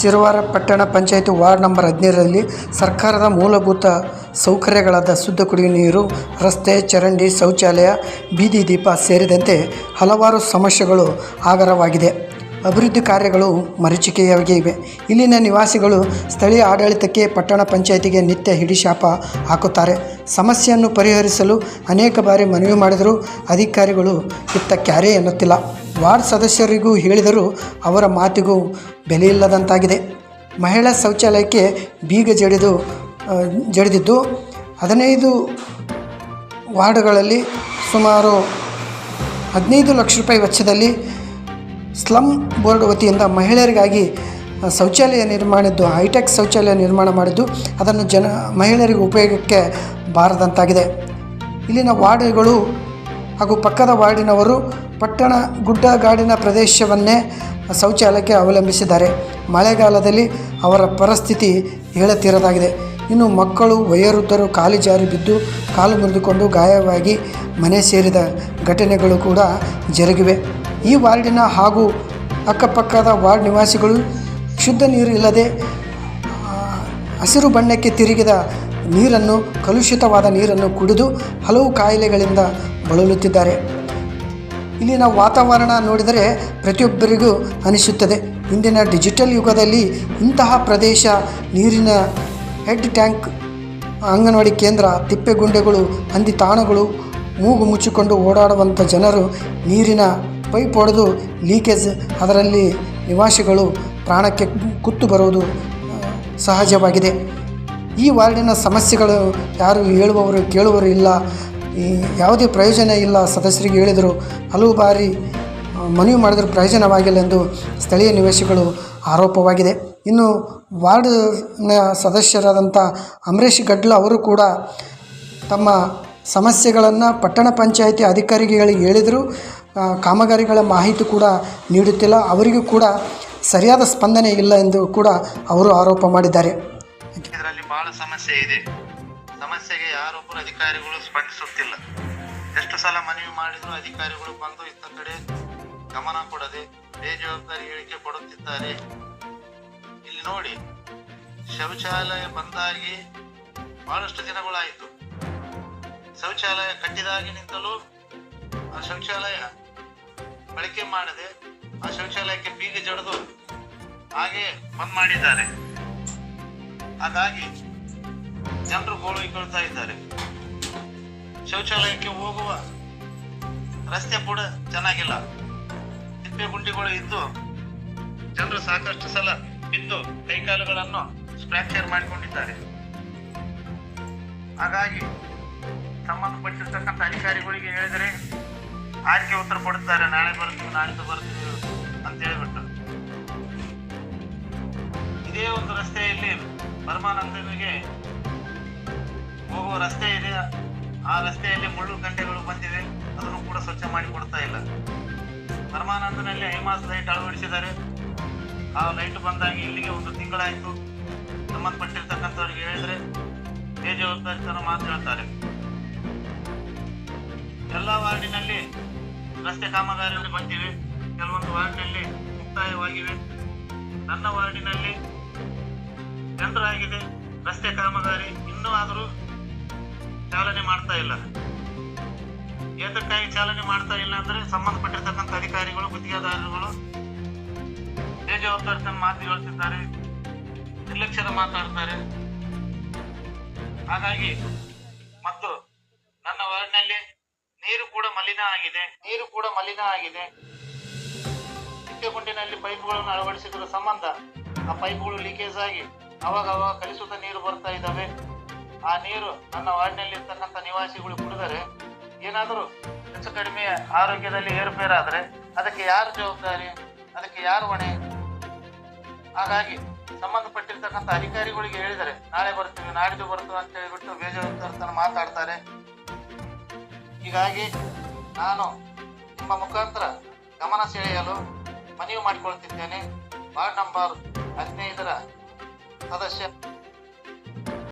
ಸಿರವಾರ ಪಟ್ಟಣ panchayat ward number ಹದಿನೇಳರಲ್ಲಿ ಸರ್ಕಾರದ ಮೂಲಭೂತ ಸೌಕರ್ಯಗಳಾದ ಶುದ್ಧ ಕುಡಿಯುವ ನೀರು, ರಸ್ತೆ, ಚರಂಡಿ, ಶೌಚಾಲಯ, ಬೀದಿ ದೀಪ ಸೇರಿದಂತೆ ಹಲವಾರು ಸಮಸ್ಯೆಗಳು ಆಗರವಾಗಿದೆ. ಅಭಿವೃದ್ಧಿ ಕಾರ್ಯಗಳು ಮರೀಚಿಕೆಯಾಗಿವೆ ಇಲ್ಲಿನ ನಿವಾಸಿಗಳು ಸ್ಥಳೀಯ ಆಡಳಿತಕ್ಕೆ ಪಟ್ಟಣ ಪಂಚಾಯತಿಗೆ ನಿತ್ಯ ಹಿಡಿಶಾಪ ಹಾಕುತ್ತಾರೆ. ಸಮಸ್ಯೆಯನ್ನು ಪರಿಹರಿಸಲು ಅನೇಕ ಬಾರಿ ಮನವಿ ಮಾಡಿದರೂ ಅಧಿಕಾರಿಗಳು ಇತ್ತ ಕ್ಯಾರೆ ಎನ್ನುತ್ತಿಲ್ಲ. ವಾರ್ಡ್ ಸದಸ್ಯರಿಗೂ ಹೇಳಿದರೂ ಅವರ ಮಾತಿಗೂ ಬೆಲೆಯಿಲ್ಲದಂತಾಗಿದೆ. ಮಹಿಳಾ ಶೌಚಾಲಯಕ್ಕೆ ಬೀಗ ಜಡಿದು ಜಡಿದಿದ್ದು ಹದಿನೈದು ವಾರ್ಡ್ಗಳಲ್ಲಿ ಸುಮಾರು ಹದಿನೈದು ಲಕ್ಷ ರೂಪಾಯಿ ವೆಚ್ಚದಲ್ಲಿ ಸ್ಲಮ್ ಬೋರ್ಡ್ ವತಿಯಿಂದ ಮಹಿಳೆಯರಿಗಾಗಿ ಶೌಚಾಲಯ ನಿರ್ಮಾಣಿದ್ದು, ಹೈಟೆಕ್ ಶೌಚಾಲಯ ನಿರ್ಮಾಣ ಮಾಡಿದ್ದು, ಅದನ್ನು ಜನ, ಮಹಿಳೆಯರಿಗೆ ಉಪಯೋಗಕ್ಕೆ ಬಾರದಂತಾಗಿದೆ. ಇಲ್ಲಿನ ವಾರ್ಡ್ಗಳು ಹಾಗೂ ಪಕ್ಕದ ವಾರ್ಡಿನವರು ಪಟ್ಟಣ ಗುಡ್ಡಗಾಡಿನ ಪ್ರದೇಶವನ್ನೇ ಶೌಚಾಲಯಕ್ಕೆ ಅವಲಂಬಿಸಿದ್ದಾರೆ. ಮಳೆಗಾಲದಲ್ಲಿ ಅವರ ಪರಿಸ್ಥಿತಿ ಹೇಳತೀರದಾಗಿದೆ ಇನ್ನು ಮಕ್ಕಳು, ವಯೋವೃದ್ಧರು ಕಾಲು ಜಾರಿ ಬಿದ್ದು, ಕಾಲು ಮುರಿದುಕೊಂಡು ಗಾಯವಾಗಿ ಮನೆ ಸೇರಿದ ಘಟನೆಗಳು ಕೂಡ ಜರುಗಿವೆ. ಈ ವಾರ್ಡಿನ ಹಾಗೂ ಅಕ್ಕಪಕ್ಕದ ವಾರ್ಡ್ ನಿವಾಸಿಗಳು ಶುದ್ಧ ನೀರು ಇಲ್ಲದೆ ಹಸಿರು ಬಣ್ಣಕ್ಕೆ ತಿರುಗಿದ ನೀರನ್ನು, ಕಲುಷಿತವಾದ ನೀರನ್ನು ಕುಡಿದು ಹಲವು ಕಾಯಿಲೆಗಳಿಂದ ಬಳಲುತ್ತಿದ್ದಾರೆ. ಇಲ್ಲಿನ ವಾತಾವರಣ ನೋಡಿದರೆ ಪ್ರತಿಯೊಬ್ಬರಿಗೂ ಅನಿಸುತ್ತದೆ. ಇಂದಿನ ಡಿಜಿಟಲ್ ಯುಗದಲ್ಲಿ ಇಂತಹ ಪ್ರದೇಶ ನೀರಿನ ಹೆಡ್ ಟ್ಯಾಂಕ್, ಅಂಗನವಾಡಿ ಕೇಂದ್ರ, ತಿಪ್ಪೆಗುಂಡೆಗಳು, ಹಂದಿ ತಾಣಗಳು ಮೂಗು ಮುಚ್ಚಿಕೊಂಡು ಓಡಾಡುವಂಥ ಜನರು ನೀರಿನ ಪೈಪ್ ಹೊಡೆದು ಲೀಕೇಜ್ ಅದರಲ್ಲಿ ನಿವಾಸಿಗಳು ಪ್ರಾಣಕ್ಕೆ ಕುತ್ತು ಬರುವುದು ಸಹಜವಾಗಿದೆ. ಈ ವಾರ್ಡಿನ ಸಮಸ್ಯೆಗಳು ಯಾರು ಹೇಳುವವರು ಕೇಳುವವರು ಇಲ್ಲ. ಯಾವುದೇ ಪ್ರಯೋಜನ ಇಲ್ಲ, ಸದಸ್ಯರಿಗೆ ಹೇಳಿದರು. ಹಲವು ಬಾರಿ ಮನವಿ ಮಾಡಿದರೂ ಪ್ರಯೋಜನವಾಗಿಲ್ಲ ಎಂದು ಸ್ಥಳೀಯ ನಿವಾಸಿಗಳು ಆರೋಪವಾಗಿದೆ. ಇನ್ನು ವಾರ್ಡ್ನ ಸದಸ್ಯರಾದಂಥ ಅಮರೇಶ್ ಗಡ್ಲ ಅವರು ಕೂಡ ತಮ್ಮ ಸಮಸ್ಯೆಗಳನ್ನು ಪಟ್ಟಣ ಪಂಚಾಯಿತಿ ಅಧಿಕಾರಿಗಳಿಗೆ ಹೇಳಿದರೂ. ಕಾಮಗಾರಿಗಳ ಮಾಹಿತಿ ಕೂಡ ನೀಡುತ್ತಿಲ್ಲ. ಅವರಿಗೂ ಕೂಡ ಸರಿಯಾದ ಸ್ಪಂದನೆ ಇಲ್ಲ ಎಂದು ಕೂಡ ಅವರು ಆರೋಪ ಮಾಡಿದ್ದಾರೆ. ಇದರಲ್ಲಿ ಬಹಳ ಸಮಸ್ಯೆ ಇದೆ. ಸಮಸ್ಯೆಗೆ ಯಾರೊಬ್ಬರು ಅಧಿಕಾರಿಗಳು ಸ್ಪಂದಿಸುತ್ತಿಲ್ಲ. ಎಷ್ಟು ಸಲ ಮನವಿ ಮಾಡಿದ್ರು ಅಧಿಕಾರಿಗಳು ಬಂದು ಇತ್ತ ಕಡೆ ಗಮನ ಕೊಡದೆ ಬೇಜವಾಬ್ದಾರಿ ಹೇಳಿಕೆ ಕೊಡುತ್ತಿದ್ದಾರೆ. ಇಲ್ಲಿ ನೋಡಿ, ಶೌಚಾಲಯ ಬಂದಾಗಿ ಬಹಳಷ್ಟು ದಿನಗಳಾಯಿತು. ಶೌಚಾಲಯ ಕಟ್ಟಿದಾಗಿನಿಂದಲೂ ಆ ಶೌಚಾಲಯ ಬಳಕೆ ಮಾಡದೆ ಆ ಶೌಚಾಲಯಕ್ಕೆ ಬೀಗ ಜಡಿದು ಹಾಗೆ ಬಂದ್ ಮಾಡಿದ್ದಾರೆ. ಹಾಗಾಗಿ ಜನರು ಗೋಳಿಕೊಳ್ತಾ ಇದ್ದಾರೆ. ಶೌಚಾಲಯಕ್ಕೆ ಹೋಗುವ ರಸ್ತೆ ಕೂಡ ಚೆನ್ನಾಗಿಲ್ಲ. ತಿಪ್ಪೆ ಗುಂಡಿಗಳು ಇದ್ದು ಜನರು ಸಾಕಷ್ಟು ಸಲ ಬಿದ್ದು ಕೈಕಾಲುಗಳನ್ನು ಫ್ರಾಕ್ಚರ್ ಮಾಡಿಕೊಂಡಿದ್ದಾರೆ. ಹಾಗಾಗಿ ಸಂಬಂಧಪಟ್ಟಿರ್ತಕ್ಕಂಥ ಅಧಿಕಾರಿಗಳಿಗೆ ಹೇಳಿದರೆ ಆರ್ಕೆ ಉತ್ತರ ಕೊಡ್ತಾರೆ ನಾಳೆ ಬರ್ತೀವಿ ನಾಳೆ ಬರ್ತೀವಿ ಅಂತ ಹೇಳ್ಬಿಟ್ಟು. ಇದೇ ಒಂದು ರಸ್ತೆಯಲ್ಲಿ ಪರಮಾನಂದನಿಗೆ ಹೋಗುವ ರಸ್ತೆ ಇದೆ. ಆ ರಸ್ತೆಯಲ್ಲಿ ಮುಳ್ಳು ಗಂಟೆಗಳು ಬಂದಿವೆ. ಅದನ್ನು ಕೂಡ ಸ್ವಚ್ಛ ಮಾಡಿ ಕೊಡ್ತಾ ಇಲ್ಲ. ಪರಮಾನಂದನಲ್ಲಿ ಐಮಾಸ್ ಲೈಟ್ ಅಳವಡಿಸಿದ್ದಾರೆ. ಆ ಲೈಟ್ ಬಂದಾಗಿ ಇಲ್ಲಿಗೆ ಒಂದು ತಿಂಗಳಾಯಿತು. ಸಂಬಂಧಪಟ್ಟಿರ್ತಕ್ಕಂಥವ್ರಿಗೆ ಹೇಳಿದ್ರೆ ಬೇಜವಾಬ್ದಾರಿತನ ಮಾತು ಹೇಳ್ತಾರೆ. ಎಲ್ಲ ವಾರ್ಡಿನಲ್ಲಿ ರಸ್ತೆ ಕಾಮಗಾರಿಯಲ್ಲಿ ಬಂದಿವೆ. ಕೆಲವೊಂದು ವಾರ್ಡ್ನಲ್ಲಿ ಮುಕ್ತಾಯವಾಗಿವೆ. ನನ್ನ ವಾರ್ಡಿನಲ್ಲಿ ಟೆಂಡರ್ ಆಗಿದೆ ರಸ್ತೆ ಕಾಮಗಾರಿ ಇನ್ನೂ ಆದರೂ ಚಾಲನೆ ಮಾಡ್ತಾ ಇಲ್ಲ. ಏತಕ್ಕಾಗಿ ಚಾಲನೆ ಮಾಡ್ತಾ ಇಲ್ಲ ಅಂದ್ರೆ ಸಂಬಂಧಪಟ್ಟಿರ್ತಕ್ಕಂಥ ಅಧಿಕಾರಿಗಳು, ಗುತ್ತಿಗೆದಾರರುಗಳು ಬೇಜವಾಬ್ದಾರಿತನ ಮಾತು ಹೇಳ್ತಿದ್ದಾರೆ. ನಿರ್ಲಕ್ಷ್ಯದ ಮಾತಾಡ್ತಾರೆ. ಹಾಗಾಗಿ ಮತ್ತು ನನ್ನ ವಾರ್ಡ್ನಲ್ಲಿ ನೀರು ಕೂಡ ಮಲಿನ ಆಗಿದೆ, ನೀರು ಕೂಡ ಮಲಿನ ಆಗಿದೆ. ಗುಂಡಿನಲ್ಲಿ ಪೈಪ್ಗಳನ್ನು ಅಳವಡಿಸಿದ್ರ ಸಂಬಂಧ, ಆ ಪೈಪ್ಗಳು ಲೀಕೇಜ್ ಆಗಿ ಅವಾಗ ಅವಾಗ ಕಲಿಸುತ್ತ ನೀರು ಬರ್ತಾ ಇದ್ದಾವೆ. ಆ ನೀರು ನನ್ನ ವಾರ್ಡ್ನಲ್ಲಿ ಇರ್ತಕ್ಕಂಥ ನಿವಾಸಿಗಳು ಕುಡಿದರೆ ಏನಾದರೂ ಹೆಚ್ಚು ಕಡಿಮೆ ಆರೋಗ್ಯದಲ್ಲಿ ಏರುಪೇರಾದರೆ ಅದಕ್ಕೆ ಯಾರು ಜವಾಬ್ದಾರಿ, ಅದಕ್ಕೆ ಯಾರು ಹೊಣೆ? ಹಾಗಾಗಿ ಸಂಬಂಧಪಟ್ಟಿರ್ತಕ್ಕಂಥ ಅಧಿಕಾರಿಗಳಿಗೆ ಹೇಳಿದರೆ ನಾಳೆ ಬರ್ತೀವಿ, ನಾಡಿದ್ದು ಬರ್ತೀವಿ ಅಂತ ಹೇಳಿಬಿಟ್ಟು ಬೇಜವಾಬ್ದಾರಿತನ ಮಾತಾಡ್ತಾರೆ. ಹೀಗಾಗಿ ನಾನು ನಿಮ್ಮ ಮುಖಾಂತರ ಗಮನ ಸೆಳೆಯಲು ಮನವಿ ಮಾಡಿಕೊಳ್ತಿದ್ದೇನೆ. ವಾರ್ಡ್ ನಂಬರ್ ಹದಿನೈದರ ಸದಸ್ಯ